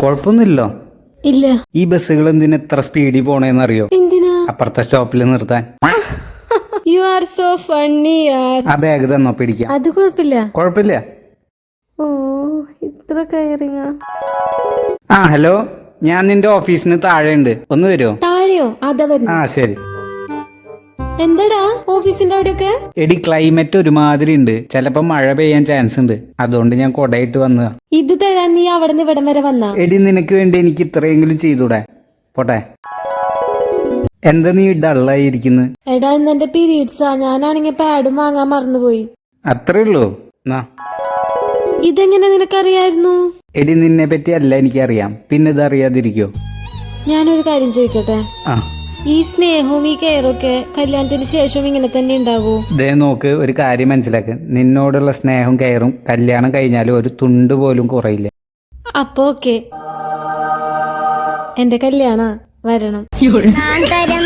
കുഴപ്പമൊന്നുമില്ലോ? ഇല്ല. ഈ ബസ്സുകൾ എന്തിനാ എത്ര സ്പീഡിൽ പോണേന്ന് അറിയോ എന്തിനാ? അപ്പുറത്തെ സ്റ്റോപ്പിൽ നിർത്താൻ. യു ആർ സോ ഫണ്ണി യാർ ആ ബാഗ് തന്നോ പിടിക്കാം അത് കുഴപ്പമില്ല. കുഴപ്പമില്ല? ഓ ഇത്ര കയറിങ്ങ. ആ ഹലോ ഞാൻ നിന്റെ ഓഫീസിന് താഴെ ഉണ്ട് ഒന്ന് വരുമോ താഴെയോ? അതാ വരുന്നു. ആ ശരി. എന്താടാ ഓഫീസിന്റെ അവിടെയൊക്കെ? എടി ക്ലൈമറ്റ് ഒരുമാതിരി ഉണ്ട് ചിലപ്പോ മഴ പെയ്യാൻ ചാൻസ് ഉണ്ട്. അതുകൊണ്ട് ഞാൻ കൊടയിട്ട് വന്നതാ ഇത് തരാൻ നീ അവിടെ നിന്ന് ഇവിടം വരെ വന്ന. എടി നിനക്ക് വേണ്ടി എനിക്ക് ഇത്രയെങ്കിലും ചെയ്തൂടെ പോട്ടെ. എന്താ നീ ഡള്ളായിരിക്കുന്നു? എടാ ഇന്ന് എന്റെ പീരീഡ്സാ ഞാനാണെങ്കി പാഡും വാങ്ങാൻ മറന്നുപോയി. അത്രേ ഉള്ളൂ. നാ. ഇതെങ്ങനെ നിനക്കറിയായിരുന്നു? എടി നിന്നെ പറ്റി അല്ല എനിക്കറിയാം. പിന്നെ ഇത് അറിയാതിരിക്കോ? ഞാനൊരു കാര്യം ചോദിക്കട്ടെ? ആ. ഈ സ്നേഹവും ഈ കെയറൊക്കെ കല്യാണത്തിന് ശേഷം ഇങ്ങനെ തന്നെ ഉണ്ടാവോ? ദേ നോക്ക് ഒരു കാര്യം മനസ്സിലാക്ക്. നിന്നോടുള്ള സ്നേഹവും കെയറും കല്യാണം കഴിഞ്ഞാലും ഒരു തുണ്ട് പോലും കുറയില്ല. അപ്പൊ ഓക്കെ. എന്റെ കല്യാണ വരണം. ഞാൻ തരം